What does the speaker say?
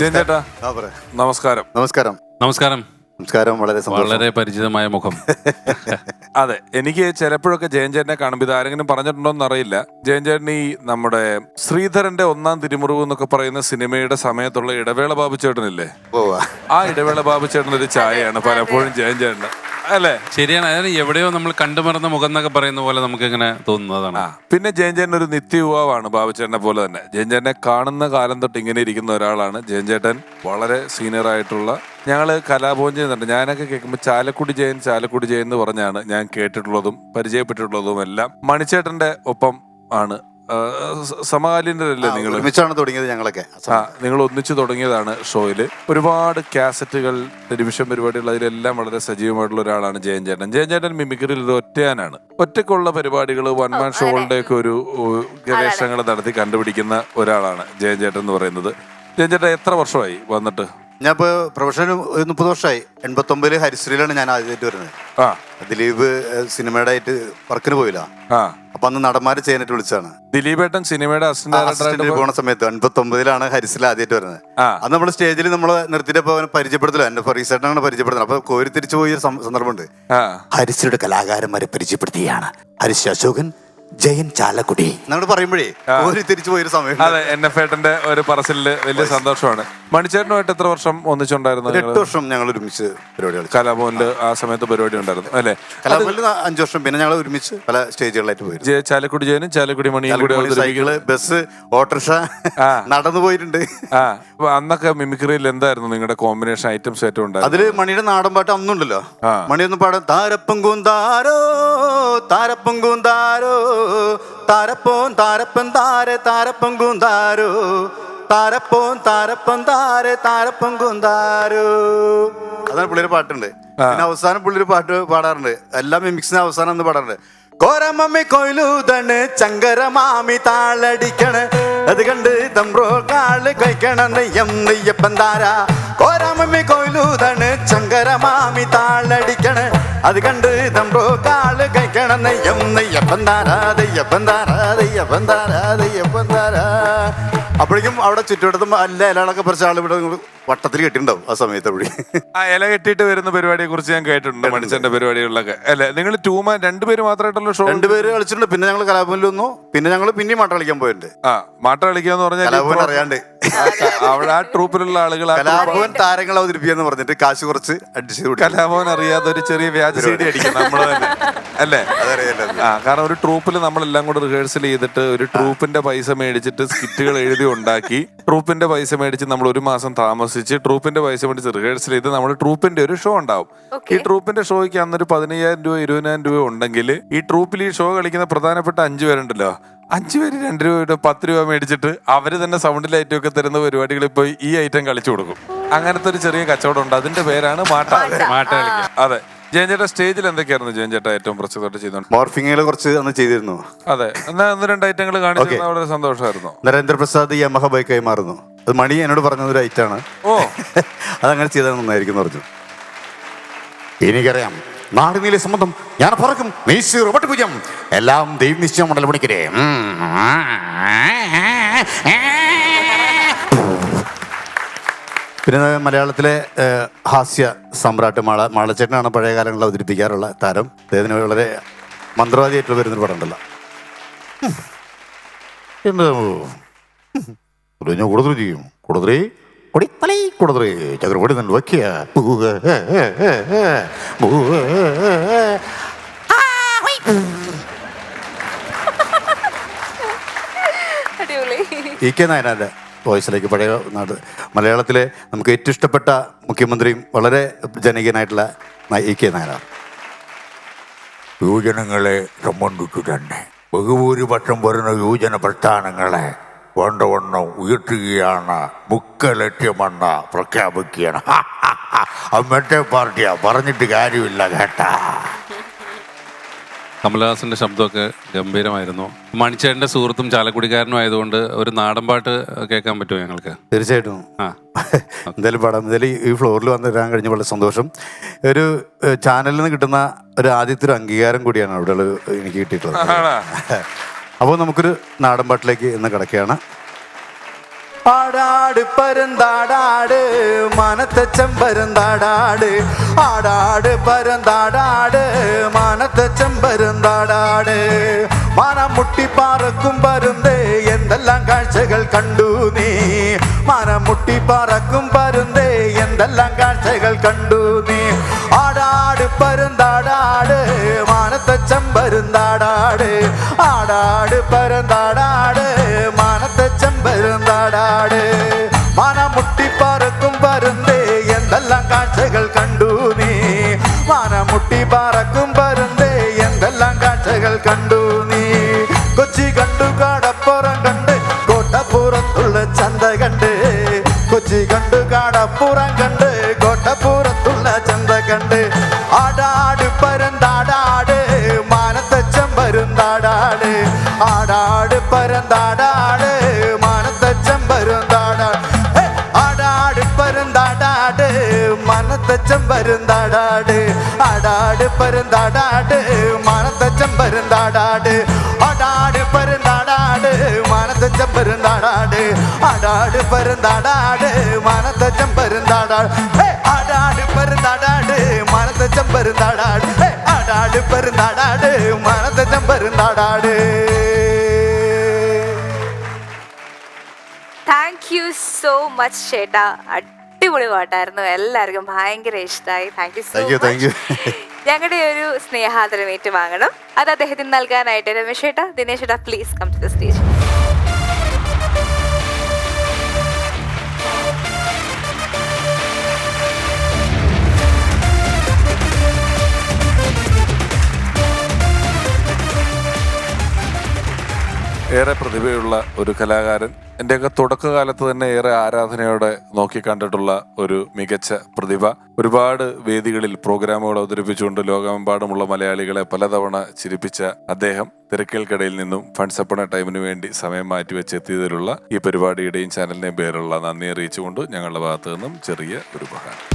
ചേട്ടാ നമസ്കാരം. നമസ്കാരം. നമസ്കാരം. നമസ്കാരം വളരെ വളരെ പരിചിതമായ മുഖം. അതെ എനിക്ക് ചിലപ്പോഴൊക്കെ ജയൻ ചേട്ടനെ കാണുമ്പോൾ ഇത് ആരെങ്കിലും പറഞ്ഞിട്ടുണ്ടോന്ന് അറിയില്ല ജയൻ ചേട്ടൻ ഈ നമ്മുടെ ശ്രീധരന്റെ ഒന്നാം തിരുമുറിവ് എന്നൊക്കെ പറയുന്ന സിനിമയുടെ സമയത്തുള്ള ഇടവേള ബാബു ചേട്ടനില്ലേ ആ ഇടവേള ബാബു ചേട്ടൻ ഒരു ചായയാണ് പലപ്പോഴും ജയൻ അല്ലേ? ശരിയാണ്. അതായത് എവിടെയോ നമ്മൾ കണ്ടുമറന്ന മുഖം എന്നൊക്കെ പറയുന്ന പോലെ നമുക്ക് ഇങ്ങനെ തോന്നുന്നതാണ് ആ പിന്നെ ജയൻചേട്ടൻ ഒരു നിത്യ യുവാവാണ് ബാബുചേട്ടനെ പോലെ തന്നെ. ജയൻചേട്ടനെ കാണുന്ന കാലം തൊട്ട് ഇങ്ങനെ ഇരിക്കുന്ന ഒരാളാണ് ജയൻചേട്ടൻ. വളരെ സീനിയർ ആയിട്ടുള്ള ഞങ്ങൾ കലാഭവൻ ചെയ്യുന്നുണ്ട് ഞാനൊക്കെ കേൾക്കുമ്പോൾ ചാലക്കുടി ജയൻ ചാലക്കുടി ജയൻ എന്ന് പറഞ്ഞാണ് ഞാൻ കേട്ടിട്ടുള്ളതും പരിചയപ്പെട്ടിട്ടുള്ളതും എല്ലാം മണിച്ചേട്ടന്റെ ഒപ്പം ആണ് സമകാലീനരല്ലേ നിങ്ങൾ ഒരുമിച്ചാണ് തുടങ്ങിയത് ഞങ്ങളൊക്കെ. ആ നിങ്ങൾ ഒന്നിച്ച് തുടങ്ങിയതാണ് ഷോയിൽ ഒരുപാട് കാസറ്റുകൾ ടെലിവിഷൻ പരിപാടികൾ അതിലെല്ലാം വളരെ സജീവമായിട്ടുള്ള ഒരാളാണ് ജയൻ ചേട്ടൻ. ജയൻ ചേട്ടൻ മിമിക്രിയിൽ ഒരു ഒറ്റയാനാണ്. ഒറ്റയ്ക്കുള്ള പരിപാടികൾ വൺ മാൻ ഷോകളുടെ ഒക്കെ ഒരു ഒരു ഗവേഷണങ്ങൾ നടത്തി കണ്ടുപിടിക്കുന്ന ഒരാളാണ് ജയൻ ചേട്ടൻ എന്ന് പറയുന്നത്. ജയൻ ചേട്ടൻ എത്ര വർഷമായി വന്നിട്ട്? ഞാൻ ഇപ്പൊ പ്രൊഫഷണൽ ഒരു മുപ്പത് വർഷമായി. എൺപത്തൊമ്പതിൽ ഹരിശ്രീലാണ് ഞാൻ ആദ്യമായിട്ട് വരുന്നത്. ആ. ദിലീപ് സിനിമയുടെ ആയിട്ട് വർക്കിന് പോയില്ല. ആ. അപ്പൊ അന്ന് നടന്മാര് ചെയ്യാനായിട്ട് വിളിച്ചാണ് ദിലീപേട്ടൻ സിനിമയുടെ അസിസ്റ്റന്റ് ഡയറക്ടറായിട്ട് പോണ സമയത്ത് എൺപത്തൊമ്പതിലാണ് ഹരിശ്രീൽ ആദ്യമായിട്ട് വരുന്നത്. ആ. അന്ന് നമ്മൾ സ്റ്റേജിൽ നമ്മൾ നിർത്തിയിട്ട് അവനെ പരിചയപ്പെടുത്തില്ല. എന്റെ ഫറീസേട്ടനാണ് പരിചയപ്പെടുന്നത് അപ്പൊ കോരി തിരിച്ചു പോയ ഒരു സം- സന്ദർഭമുണ്ട്. ആ. ഹരിശ്രീയുടെ കലാകാരന്മാരെ പരിചയപ്പെടുത്തിയാണ്. ഹരിശ് അശോകൻ ജയൻ ചാലക്കുടി. എന്നോട് പറയുമ്പോഴേ കോരി തിരിച്ചു പോയൊരു സമയം അതെ എൻ എഫ് ഏട്ടന്റെ ഒരു പറച്ചിലിൽ വലിയ സന്തോഷമാണ്. മണിച്ചേട്ടനുമായിട്ട് എത്ര വർഷം ഒന്നിച്ചുണ്ടായിരുന്നു ഒരു എട്ട് വർഷം ഞങ്ങൾ ഒരുമിച്ച് പരിപാടികൾ കലാഭവനിൽ ആ സമയത്ത് പരിപാടി ഉണ്ടായിരുന്നു അല്ലെ? കലാഭവനിൽ അഞ്ചു വർഷം. പിന്നെ ഞങ്ങൾ ഒരുമിച്ച് പല സ്റ്റേജുകളായിട്ട് പോയി ജയ- ചാലക്കുടി ജയനും ചാലക്കുടി മണിയും കൂടി സൈക്കിൾ ബസ് ഓട്ടോറിക്ഷ നടന്നു പോയിട്ടുണ്ട്. ആ. അന്നൊക്കെ മിമിക്രിയിൽ എന്തായിരുന്നു നിങ്ങളുടെ കോമ്പിനേഷൻ ഐറ്റംസ് ഏറ്റവും ഉണ്ടായിരുന്നു അതിൽ മണിയുടെ നാടൻ പാട്ട് അന്നുണ്ടല്ലോ. മണി മണിയൊന്നും പാടാൻ താരപ്പം കൂന്താരോ താരപ്പം കൂന്താരോ താരപ്പോൻ താരപ്പൻ താര താരപ്പം കൂന്താരോ താരപ്പോൻ താരപ്പൻ താര താരപ്പം കൂന്താരോ അതാണ് പുള്ളിയുടെ പാട്ടുണ്ട്. പിന്നെ അവസാനം പുള്ളിയൊരു പാട്ട് പാടാറുണ്ട്. എല്ലാ മിമിക്സിന് അവസാനം ഒന്ന് പാടാറുണ്ട്. കോരമമ്മി കൊയിലൂതണ് ചങ്കര മാമി താളടിക്കണ്. അത് കണ്ട് തമ്പ്രോ കാൾ കഴിക്കണം നെയ്യം നെയ്യപ്പൻ താര. കോരമമ്മി കൊയിലൂതണ് ചങ്കരമാമി താളടിക്കണ്. അത് കണ്ട് തമ്പ്രോ കാൾ കഴിക്കണ നെയ്യം നെയ്യപ്പൻ താരാ ദയ്യപ്പൻ താരാ ദയ്യപ്പൻ താരാ താരാ. അപ്പോഴേക്കും അവിടെ ചുറ്റുവട്ടത്തും അല്ല ഇലകളൊക്കെ പറിച്ച ആൾ ഇവിടെ വട്ടത്തിൽ കെട്ടിണ്ടാവും ആ സമയത്ത് അവിടെ. ആ ഇല കെട്ടിയിട്ട് വരുന്ന പരിപാടിയെ കുറിച്ച് ഞാൻ കേട്ടിട്ടുണ്ട് മണിച്ചന്റെ പരിപാടികളിലൊക്കെ. അല്ലെ? നിങ്ങൾ ടൂമാൻ രണ്ടുപേര് മാത്രമായിട്ടുള്ള ഷോ രണ്ടുപേര് കളിച്ചിട്ടുണ്ട് പിന്നെ ഞങ്ങൾ കലാഭവനിൽ വന്നു പിന്നെ ഞങ്ങൾ പിന്നെയും മാട്ട കളിക്കാൻ പോയിട്ടുണ്ട്. ആ മാട്ട കളിക്കാന്ന് പറഞ്ഞാൽ അറിയാണ്ട്. അവിടെ ആ ട്രൂപ്പിലുള്ള ആളുകൾ ആ കലാഭവൻ താരങ്ങൾ അവതരിപ്പിക്കാന്ന് പറഞ്ഞിട്ട് കാശ് കുറച്ച് അഡ്ജസ്റ്റ് ചെയ്ത് കൊടുക്കും. കലാഭവൻ അറിയാതെ ഒരു ചെറിയ വ്യാജ സീഡി അടിക്കും നമ്മൾ തന്നെ. അല്ലേ? അതറിയാലോ ആ കാരണം ഒരു ട്രൂപ്പിൽ നമ്മളെല്ലാം കൂടെ റിഹേഴ്സൽ ചെയ്തിട്ട് ഒരു ട്രൂപ്പിന്റെ പൈസ മേടിച്ചിട്ട് സ്കിറ്റുകൾ എഴുതി ഉണ്ടാക്കി ട്രൂപ്പിന്റെ പൈസ മേടിച്ച് നമ്മൾ ഒരു മാസം താമസിച്ച് ട്രൂപ്പിന്റെ പൈസ മേടിച്ച് റിഹേഴ്സൽ ചെയ്ത് നമ്മുടെ ട്രൂപ്പിന്റെ ഒരു ഷോ ഉണ്ടാവും. ഈ ട്രൂപ്പിന്റെ ഷോയ്ക്ക് അന്നൊരു പതിനയ്യായിരം രൂപ ഇരുപതിനായിരം രൂപ ഉണ്ടെങ്കിൽ ഈ ട്രൂപ്പിൽ ഈ ഷോ കളിക്കുന്ന പ്രധാനപ്പെട്ട അഞ്ചു പേരുണ്ടല്ലോ. അഞ്ചു പേര് രണ്ട് രൂപ പത്ത് രൂപ മേടിച്ചിട്ട് അവർ തന്നെ സൗണ്ടിൽ ഐറ്റം ഒക്കെ തരുന്ന പരിപാടികളിൽ പോയി ഈ ഐറ്റം കളിച്ചു കൊടുക്കും. അങ്ങനത്തെ ഒരു ചെറിയ കച്ചവടം ഉണ്ട്. അതിന്റെ പേരാണ് മാട്ട. അതെ. ജയഞ്ചേട്ടാ ചേട്ടാ സ്റ്റേജിൽ എന്തൊക്കെയായിരുന്നു ജയൻ ചേട്ടാ ഏറ്റവും പ്രസിദ്ധമായിട്ട് ചെയ്തോണ്ട് മോർഫിങ്ങുകൾ കുറച്ച് അന്ന് ചെയ്തിരുന്നു. അതെ. എന്നാ ഒന്ന് രണ്ട് ഐറ്റങ്ങൾ കാണിച്ചു വളരെ സന്തോഷമായിരുന്നു. നരേന്ദ്രപ്രസാദ് യമഹ ബൈക്ക് കൈമാറുന്നു അത് മണി എന്നോട് പറഞ്ഞ ഒരു ഐറ്റാണ് ഓ. അതങ്ങനെ ചെയ്താൽ നന്നായിരിക്കും പറഞ്ഞു. എനിക്കറിയാം. നാടിനീലെ സംബന്ധം ഞാൻ പറക്കും. നീശി റോബർട്ട് പൂജ്യം എല്ലാം ദൈവ നിശ്ചയം മണ്ഡല പണിക്കരെ പിന്നെ മലയാളത്തിലെ ഹാസ്യ സമ്രാട്ട് മാള മാളച്ചേട്ടനാണ് പഴയ കാലങ്ങളിൽ അവതരിപ്പിക്കാറുള്ള താരം. അദ്ദേഹത്തിന് വളരെ മന്ത്രവാദിയായിട്ടുള്ള വരുന്നൊരു പടം ഉണ്ടല്ല. എന്താ കൂടുതൽ ചെയ്യും. കൂടുതൽ ചക്രപടി തന്നെ വയ്ക്കുക. അടിപൊളി. ഇ കെ നായനാരുടെ വോയിസിലേക്ക് പഴയ നാട്. മലയാളത്തിലെ നമുക്ക് ഏറ്റവും ഇഷ്ടപ്പെട്ട മുഖ്യമന്ത്രിയും വളരെ ജനകീയനായിട്ടുള്ള ഇ കെ നായനാണ് യുവജനങ്ങളെ സംബന്ധിച്ചു തന്നെ ബഹുഭൂരിപക്ഷം വരുന്ന യുവജന പ്രസ്ഥാനങ്ങളെ വേണ്ടവണ്ണം ഉയർത്തുകയാണ് മുക്ക ലക്ഷ്യമെന്ന് പ്രഖ്യാപിക്കുകയാണ്. അത് മറ്റേ പാർട്ടിയാ. പറഞ്ഞിട്ട് കാര്യമില്ല കേട്ടാ. കമലഹാസന്റെ ശബ്ദമൊക്കെ ഗംഭീരമായിരുന്നു. മണിച്ചേട്ടന്റെ സുഹൃത്തും ചാലക്കുടിക്കാരനും ആയതുകൊണ്ട് ഒരു നാടൻ പാട്ട് കേൾക്കാൻ പറ്റുമോ ഞങ്ങൾക്ക്? തീർച്ചയായിട്ടും. ആ. എന്തായാലും പാടാം. എന്തായാലും ഈ ഫ്ലോറിൽ വന്ന് തരാൻ കഴിഞ്ഞ വളരെ സന്തോഷം. ഒരു ചാനലിൽ നിന്ന് കിട്ടുന്ന ഒരു ആദ്യത്തെ ഒരു അംഗീകാരം കൂടിയാണ് അവിടെ എനിക്ക് കിട്ടിയിട്ടുള്ളത്? അപ്പോൾ നമുക്കൊരു നാടൻ പാട്ടിലേക്ക് ഇന്ന് കിടക്കുകയാണ്. ആടാട് പരന്താടാട് മനത്തച്ചം പരന്താടാട് ആടാട് പരന്താടാട് മനത്തച്ചം പരന്താടാട് മാനം മുട്ടി പാറക്കും പരുന്തേ എന്തെല്ലാം കാഴ്ചകൾ കണ്ടു നീ? മാനം മുട്ടി പറക്കും പരുന്തേ എന്തെല്ലാം കാഴ്ചകൾ കണ്ടു നീ? ആടാട് പരുന്താടാട് മനത്തച്ചം ചെമ്പരുന്താടാട്. ആടാട് പരുന്താടാട് മാനത്തെ ചെമ്പരുന്താടാട് മാനം മുട്ടി പറക്കും പരുന്തേ എന്തെല്ലാം കാഴ്ചകൾ കണ്ടു നീ മാനം മുട്ടി പറക്കും പരുന്തേ എന്തെല്ലാം കാഴ്ചകൾ കണ്ടു നീ കൊച്ചി കണ്ടു കാടപ്പുറം കണ്ട് കോട്ടപ്പുറത്തുള്ള ചന്ത കണ്ട് കൊച്ചി കണ്ടു കാടപ്പുറം കണ്ട് ആടാട് പരന്താടാട് മാനത്തെ ചെമ്പരുന്താടാട് ഹേ! ആടാട് പരുന്താടാട് മനത്തെ ചെമ്പരുന്താടാട് ആടാട് പരുന്താടാട് മനത്തെ ചെമ്പരുന്താടാട് ആടാട് പരുന്താടാട് മനത്തെ ചെമ്പരുന്താടാട് ആടാട് പരുന്താടാട് മനത്തെ ചെമ്പരുന്താടാട് ഹേ! ആടാട് പരുന്താടാട് മനത്തെ ചെമ്പരുന്താടാട് ഹേ! സോ മച്ച് ചേട്ടാ. അടിപൊളി പാട്ടായിരുന്നു. എല്ലാവർക്കും ഭയങ്കര ഇഷ്ടമായി താങ്ക് യു സോ you. ഞങ്ങളുടെ ഒരു സ്നേഹാദരം ഏറ്റുവാങ്ങണം അത് അദ്ദേഹത്തിന് നൽകാനായിട്ട് രമേശ് ചേട്ടാ. ദിനേശ് ചേട്ടാ please come to the stage ഏറെ പ്രതിഭയുള്ള ഒരു കലാകാരൻ. എന്റെയൊക്കെ തുടക്കകാലത്ത് തന്നെ ഏറെ ആരാധനയോടെ നോക്കിക്കണ്ടിട്ടുള്ള ഒരു മികച്ച പ്രതിഭ. ഒരുപാട് വേദികളിൽ പ്രോഗ്രാമുകൾ അവതരിപ്പിച്ചുകൊണ്ട് ലോകമെമ്പാടുമുള്ള മലയാളികളെ പലതവണ ചിരിപ്പിച്ച അദ്ദേഹം തിരക്കേൽക്കിടയിൽ നിന്നും ഫണ്ട്സ് അപ്പണ ടൈമിന് വേണ്ടി സമയം മാറ്റി എത്തിയതിലുള്ള ഈ പരിപാടിയുടെയും ചാനലിന്റെയും പേരുള്ള നന്ദി അറിയിച്ചുകൊണ്ട് ഞങ്ങളുടെ ഭാഗത്തു നിന്നും ചെറിയ ഒരു ഉപഹാരം